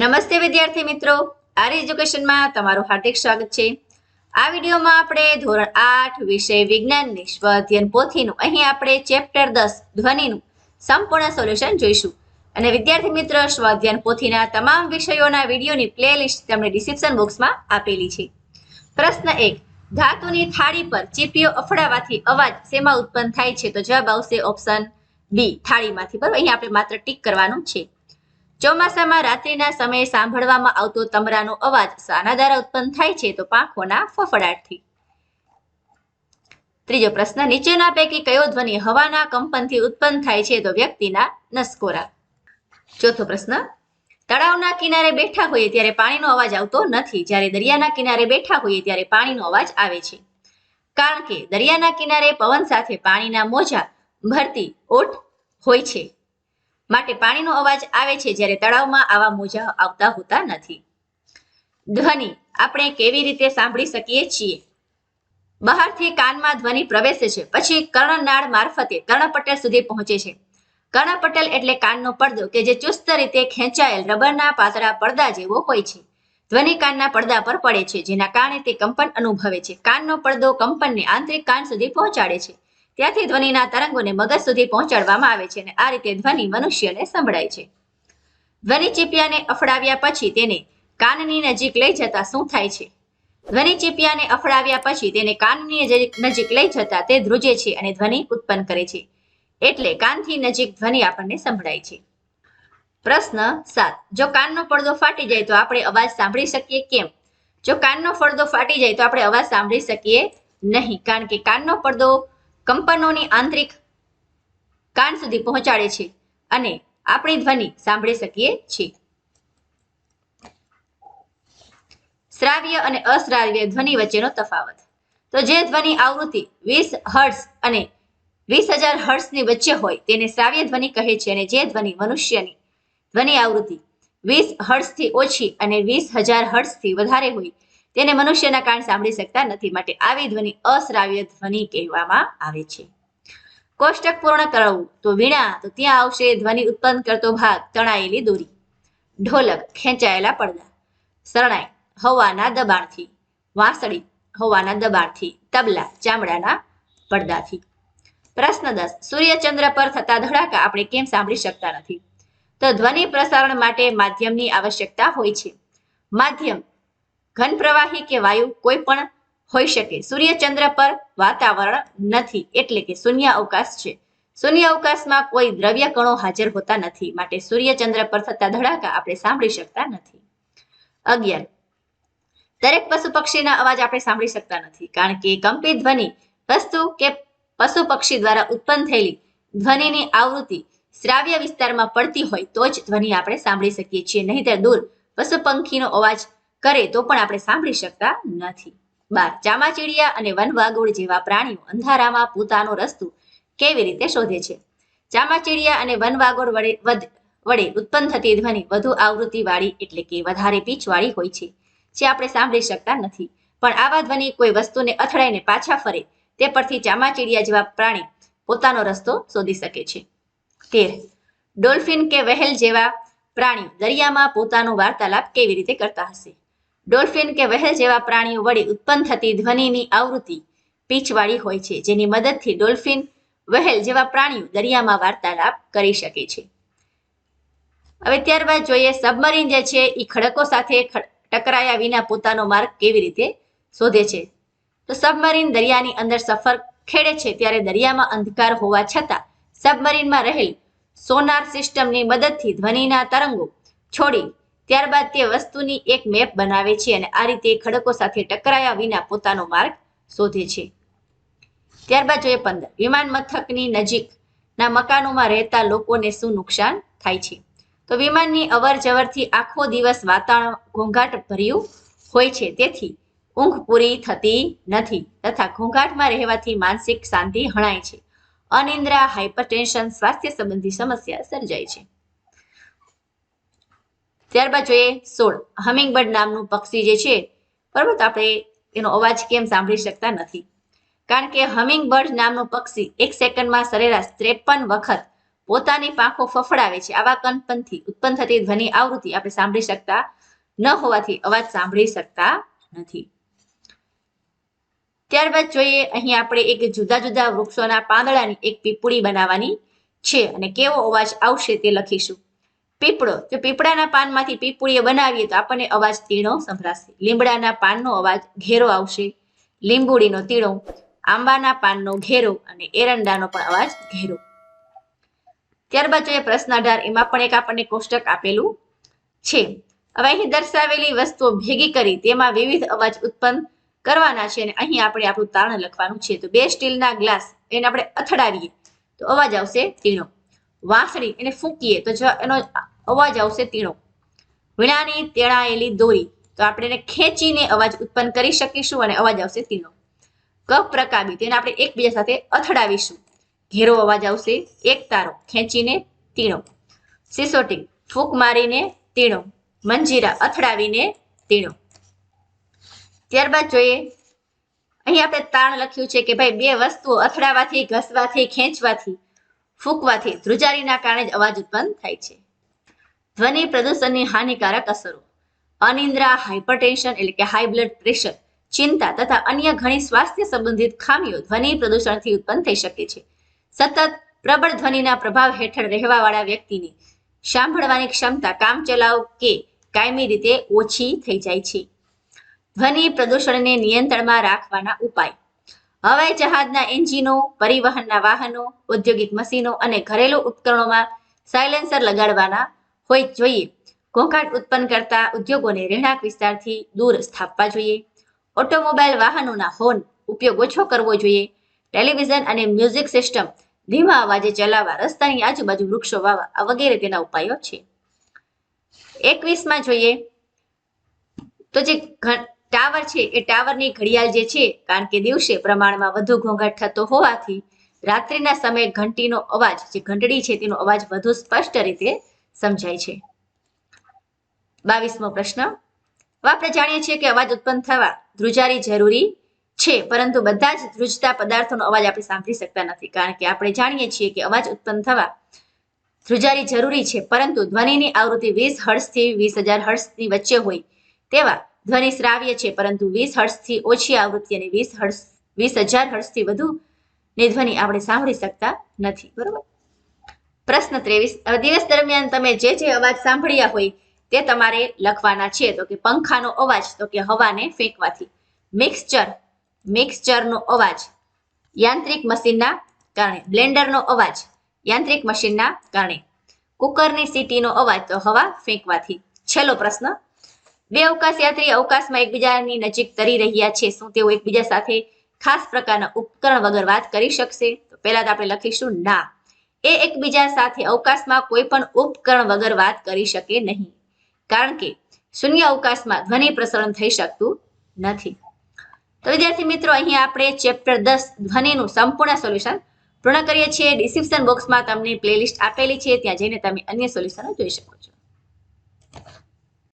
નમસ્તે વિદ્યાર્થી મિત્રો. આર એજ્યુકેશનમાં તમારું હાર્દિક સ્વાગત છે. આ વિડીયોમાં આપણે ધોરણ આઠ વિષય વિજ્ઞાનની સ્વઅધ્યયન પોથીનું, અહીં આપણે ચેપ્ટર દસ ધ્વનિનું સંપૂર્ણ સોલ્યુશન જોઈશું. અને વિદ્યાર્થી મિત્ર સ્વઅધ્યયન પોથીના તમામ વિષયોના વિડીયોની પ્લેલિસ્ટ તમને ડિસ્ક્રિપ્શન બોક્સમાં આપેલી છે. પ્રશ્ન એક, ધાતુની થાળી પર ચીપીઓ અફડાવાથી અવાજ શેમાં ઉત્પન્ન થાય છે? તો જવાબ આવશે ઓપ્શન બી, થાળીમાંથી. બરાબર? અહીં આપણે માત્ર ટીક કરવાનું છે. ચોમાસામાં રાત્રિના સમયે સાંભળવામાં આવતો તમરાનો અવાજ શાના દ્વારા ઉત્પન્ન થાય છે તો પાંખોના ફફડાટથી. ત્રીજો પ્રશ્ન, નીચેના પૈકી કયો ધ્વનિ હવાના કંપનથી ઉત્પન્ન થાય છે તો વ્યક્તિના નસકોરા? ચોથો પ્રશ્ન, તળાવના કિનારે બેઠા હોઈએ ત્યારે પાણીનો અવાજ આવતો નથી. જ્યારે દરિયાના કિનારે બેઠા હોઈએ ત્યારે પાણીનો અવાજ આવે છે. કારણ કે દરિયાના કિનારે પવન સાથે પાણીના મોજા, ભરતી ઓટ હોય છે. માટે પાણીનો અવાજ આવે છે જ્યારે તળાવમાં આવા મોજા આવતા હોતા નથી. ધ્વનિ, આપણે કેવી રીતે સાંભળી શકીએ છીએ? બહારથી કાનમાં ધ્વનિ પ્રવેશે છે. પછી કર્ણનાળ મારફતે કર્ણપટલ સુધી પહોંચે છે. કર્ણપટલ એટલે કાનનો પડદો કે જે ચુસ્ત રીતે ખેંચાયેલ રબરના પાતળા પડદા જેવો હોય છે. ધ્વનિ કાનના પડદા પર પડે છે, જેના કારણે તે કંપન અનુભવે છે. કાનનો પડદો કંપનને આંતરિક કાન સુધી પહોંચાડે છે. ત્યાંથી ધ્વનિના તરંગોને મગજ સુધી પહોંચાડવામાં આવે છે અને આ રીતે ધ્વનિ મનુષ્યને સંભળાય છે. ધ્વનિ ચીપિયાને અફડાવ્યા પછી તેને કાનની નજીક લઈ જતા શું થાય છે? ધ્વનિ ચીપિયાને અફડાવ્યા પછી તેને કાનની નજીક- લઈ જતા તે ધ્રુજે છે અને ધ્વનિ ઉત્પન્ન કરે છે. એટલે કાનથી નજીક ધ્વનિ આપણને સંભળાય છે. પ્રશ્ન સાત. જો કાનનો પડદો ફાટી જાય તો આપણે અવાજ સાંભળી શકીએ કેમ? જો કાનનો પડદો ફાટી જાય તો આપણે અવાજ સાંભળી શકીએ નહીં. કારણ કે કાનનો પડદો કંપનોની આંતરિક કાન સુધી પહોંચાડે છે અને આપણી ધ્વનિ સાંભળી શકીએ છીએ. શ્રાવ્ય અને અશ્રાવ્ય ધ્વનિ વચ્ચેનો તફાવત. તો જે ધ્વનિ આવૃત્તિ વીસ હર્ષ અને વીસ હજાર હર્ટ્ઝની વચ્ચે હોય તેને શ્રાવ્ય ધ્વનિ કહે છે અને જે ધ્વનિ મનુષ્યની ધ્વનિ આવૃત્તિ વીસ હર્ટ્ઝથી ઓછી અને વીસ હજાર હર્ટ્ઝથી વધારે હોય તેને મનુષ્યના કાન સાંભળી શકતા નથી. માટે આવી ધ્વનિ અશ્રાવ્ય ધ્વનિ કહેવામાં આવે છે. કોષ્ટક પૂર્ણ કરવું. તો વીણા, તો ત્યાં આવશે. ધ્વનિ ઉત્પન્ન કરતો ભાગ, તણાયેલી દોરી. ઢોલક, ખેંચાયેલા પડદા. શરણાઈ, હવાના દબાણથી. વાંસળી, હવાના દબાણથી. તબલા, ચામડાના પડદાથી. પ્રશ્ન દસ. સૂર્યચંદ્ર પર થતા ધડાકા આપણે કેમ સાંભળી શકતા નથી? તો ધ્વનિ પ્રસારણ માટે માધ્યમની આવશ્યકતા હોય છે. માધ્યમ ઘન પ્રવાહી કે વાયુ કોઈ પણ હોઈ શકે. સૂર્યચંદ્ર પર વાતાવરણ નથી, એટલે કે શૂન્ય અવકાશ છે. શૂન્ય અવકાશમાં કોઈ દ્રવ્ય કણો હાજર હોતા નથી, માટે સૂર્યચંદ્ર પર થતા ધડાકા આપણે સાંભળી શકતા નથી. અગિયાર. દરેક પશુ પક્ષીના અવાજ આપણે સાંભળી શકતા નથી, કારણ કે કંપી ધ્વનિ વસ્તુ કે પશુ પક્ષી દ્વારા ઉત્પન્ન થયેલી ધ્વનિની આવૃત્તિ શ્રાવ્ય વિસ્તારમાં પડતી હોય તો જ ધ્વનિ આપણે સાંભળી શકીએ છીએ. નહીંતર દૂર પશુ પંખીનો અવાજ કરે તો પણ આપણે સાંભળી શકતા નથી. બાર ચામાચીડિયા અને વનવાગોળ જેવા પ્રાણીઓ અંધારામાં પોતાનો રસ્તો કેવી રીતે શોધે છે? ચામાચીડિયા અને વનવાગોળ વડે વડે ઉત્પન્ન થતી ધ્વનિ વધુ આવૃત્તિ વાળી એટલે કે વધારે પીચ વાળી હોય છે, જે આપણે સાંભળી શકતા નથી. પણ આવા ધ્વનિ કોઈ વસ્તુને અથડાઈને પાછા ફરે તે પરથી ચામાચીડિયા જેવા પ્રાણી પોતાનો રસ્તો શોધી શકે છે. તેર. ડોલ્ફિન કે વહેલ જેવા પ્રાણીઓ દરિયામાં પોતાનો વાર્તાલાપ કેવી રીતે કરતા હશે? ડોલ્ફિન કે વહેલ જેવા પ્રાણીઓ વળી ઉત્પન્ન થતી ધ્વનિની આવૃત્તિ પીચવાળી હોય છે, જેની મદદથી ડોલ્ફિન વહેલ જેવા પ્રાણીઓ દરિયામાં વાર્તાલાપ કરી શકે છે. હવે ત્યારબાદ જોઈએ સબમરીન જે છે એ ખડકો સાથે ટકરાયા વિના પોતાનો માર્ગ કેવી રીતે શોધે છે? તો સબમરીન દરિયાની અંદર સફર ખેડે છે, ત્યારે દરિયામાં અંધકાર હોવા છતાં સબમરીનમાં રહેલ સોનાર સિસ્ટમની મદદથી ધ્વનિના તરંગો છોડી ત્યારબાદ તે વસ્તુની એક મેપ બનાવે છે અને આ રીતે ખડકો સાથે ટકરાયા વિના પોતાનો માર્ગ શોધે છે. ત્યારબાદ જોઈએ પંદર. વિમાન મથકની નજીકના મકાનોમાં રહેતા લોકોને શું નુકસાન થાય છે? તો વિમાનની અવર જવરથી આખો દિવસ વાતાવરણ ઘોંઘાટ ભર્યું હોય છે. તેથી ઊંઘ પૂરી થતી નથી તથા ઘોંઘાટમાં રહેવાથી માનસિક શાંતિ હણાય છે. અનિદ્રા હાઇપરટેન્શન સ્વાસ્થ્ય સંબંધી સમસ્યા સર્જાય છે. ત્યારબાદ જોઈએ સોળ. હમિંગબર્ડ નામનું પક્ષી જે છે બરાબર તો આપણે એનો અવાજ કેમ સાંભળી શકતા નથી? કારણ કે હમિંગબર્ડ નામનું પક્ષી એક સેકન્ડમાં સરેરાશ ત્રેપન વખત પોતાની પાંખો ફફડાવે છે. આવા કંપનથી ઉત્પન્ન થતી ધ્વનિ આવૃત્તિ આપણે સાંભળી શકતા ન હોવાથી અવાજ સાંભળી શકતા નથી. ત્યારબાદ જોઈએ અહીં આપણે એક જુદા જુદા વૃક્ષોના પાંદડાની એક પીપુડી બનાવવાની છે અને કેવો અવાજ આવશે તે લખીશું. પીપળો, જો પીપળાના પાનમાંથી પીપળીએ બનાવીએ તો આપણને અવાજ તીણો સંભળાશે. લીમડાના પાનનો અવાજ ઘેરો આવશે. લીંબુડીનો તીણો, આંબાના પાનનો ઘેરો અને એરંડાનો પણ અવાજ ઘેરો. ત્યારબાદ જોઈએ પ્રશ્ન અઢાર એમાં પણ એક આપણને કોષ્ટક આપેલું છે. હવે અહીં દર્શાવેલી વસ્તુઓ ભેગી કરી, તેમાં વિવિધ અવાજ ઉત્પન્ન કરવાના છે અને અહીં આપણે આપણું તાણ લખવાનું છે. તો બે સ્ટીલના ગ્લાસ, એને આપણે અથડાવીએ. તો અવાજ આવશે તીણો. વાંસળી એને ફૂંકીએ તો એનો અવાજ આવશે તીણો. વીણાની તેડાયેલી દોરી. તો આપણે એને ખેંચીને અવાજ ઉત્પન્ન કરી શકીશું અને અવાજ આવશે તીણો. કપ રકાબી તેને આપણે એકબીજા સાથે અથડાવીશું. ઘેરો અવાજ આવશે એક તારો. ખેંચીને તીણો. સિસોટી. ફૂંક મારીને તીણો. મંજીરા અથડાવીને તીણો. ત્યારબાદ જોઈએ. અહીં આપણે તાણ લખ્યું છે કે ભાઈ બે વસ્તુઓ અથડાવાથી, ઘસવાથી, ખેંચવાથી. ફૂંકવાથી ધ્રુજારીના કારણે જ અવાજ ઉત્પન્ન થાય છે. ધ્વનિ પ્રદૂષણની હાનિકારક અસરો, અનિદ્રા હાઇપરટેન્શન એટલે કે હાઈ બ્લડ પ્રેશર, ચિંતા તથા અન્ય ઘણી સ્વાસ્થ્ય સંબંધિત ખામીઓ ધ્વનિ પ્રદૂષણથી ઉત્પન્ન થઈ શકે છે. સતત પ્રબળ ધ્વનિના પ્રભાવ હેઠળ રહેવાવાળા વ્યક્તિની સાંભળવાની ક્ષમતા કામચલાઉ કે કાયમી રીતે ઓછી થઈ જાય છે. ધ્વનિ પ્રદૂષણને નિયંત્રણમાં રાખવાના ઉપાય. હવાઈ જહાજના એન્જિનો, પરિવહનના વાહનો, ઔદ્યોગિક મશીનો અને ઘરેલું ઉપકરણોમાં સાયલેન્સર લગાડવાના હોય જોઈએ. ઘોંઘાટ ઉત્પન્ન કરતા ઉદ્યોગોને રહેણાંક વિસ્તારથી દૂર સ્થાપવા જોઈએ. ઓટોમોબાઈલ વાહનોના હોર્ન ઉપયોગ ઓછો કરવો જોઈએ. ટેલિવિઝન અને મ્યુઝિક સિસ્ટમ ધીમા અવાજે ચલાવવા, રસ્તાની આજુબાજુ વૃક્ષો વાવવા વગેરે તેના ઉપાયો છે. એકવીસમાં જોઈએ તો જે ટાવર છે એ ટાવરની ઘડિયાળ જે છે, કારણ કે દિવસે પ્રમાણમાં વધુ ઘોંઘાટ થતો હોવાથી રાત્રિના સમયે ઘંટીનો અવાજ, જે ઘંટડી છે તેનો અવાજ વધુ સ્પષ્ટ રીતે સમજાય છે. બાવીસમો પ્રશ્ન. આપણે જાણીએ છીએ કે અવાજ ઉત્પન્ન થવા ધ્રુજારી જરૂરી છે, પરંતુ બધા જ ધ્રુજતા પદાર્થોનો અવાજ આપણે સાંભળી શકતા નથી, કારણ કે આપણે જાણીએ છીએ કે અવાજ ઉત્પન્ન થવા ધ્રુજારી જરૂરી છે, પરંતુ ધ્વનિની આવૃત્તિ વીસ હર્ષથી વીસ હજાર હર્ષની વચ્ચે હોય તેવા ધ્વનિ શ્રાવ્ય છે, પરંતુ વીસ હર્ષથી ઓછી આવૃત્તિ અને વીસ હર્ષ, વીસ હજાર હર્ષથી વધુ ને ધ્વનિ આપણે સાંભળી શકતા નથી, બરોબર? પ્રશ્ન ત્રેવીસ દિવસ દરમિયાન તમે જે જે અવાજ સાંભળ્યા હોય તે તમારે લખવાના છે, તો કે પંખાનો અવાજ, તો કે હવાને ફેંકવાથી. મિક્સચર મિક્સચરનો અવાજ, યાંત્રિક મશીનના કારણે, બ્લેન્ડરનો અવાજ, યાંત્રિક મશીનના કારણે. કુકરની સીટીનો અવાજ, તો હવા ફેંકવાથી. છેલ્લો પ્રશ્ન બે અવકાશ યાત્રી અવકાશમાં એકબીજાની નજીક તરી રહ્યા છે. શું તેઓ એકબીજા સાથે ખાસ પ્રકારના ઉપકરણ વગર વાત કરી શકશે? તો પહેલા તો આપણે લખીશું ના. એ એકબીજા સાથે અવકાશમાં કોઈ પણ ઉપકરણ વગર વાત કરી શકે નહીં. કારણ કે શૂન્ય અવકાશમાં ધ્વનિ પ્રસરણ થઈ શકતું નથી. તો વિદ્યાર્થી મિત્રો, અહીં આપણે ચેપ્ટર દસ ધ્વનિનું સંપૂર્ણ સોલ્યુશન પૂર્ણ કરીએ છીએ. ડિસ્ક્રિપ્શન બોક્સમાં તમને પ્લેલિસ્ટ આપેલી છે. ત્યાં જઈને તમે અન્ય સોલ્યુશનો જોઈ શકો છો.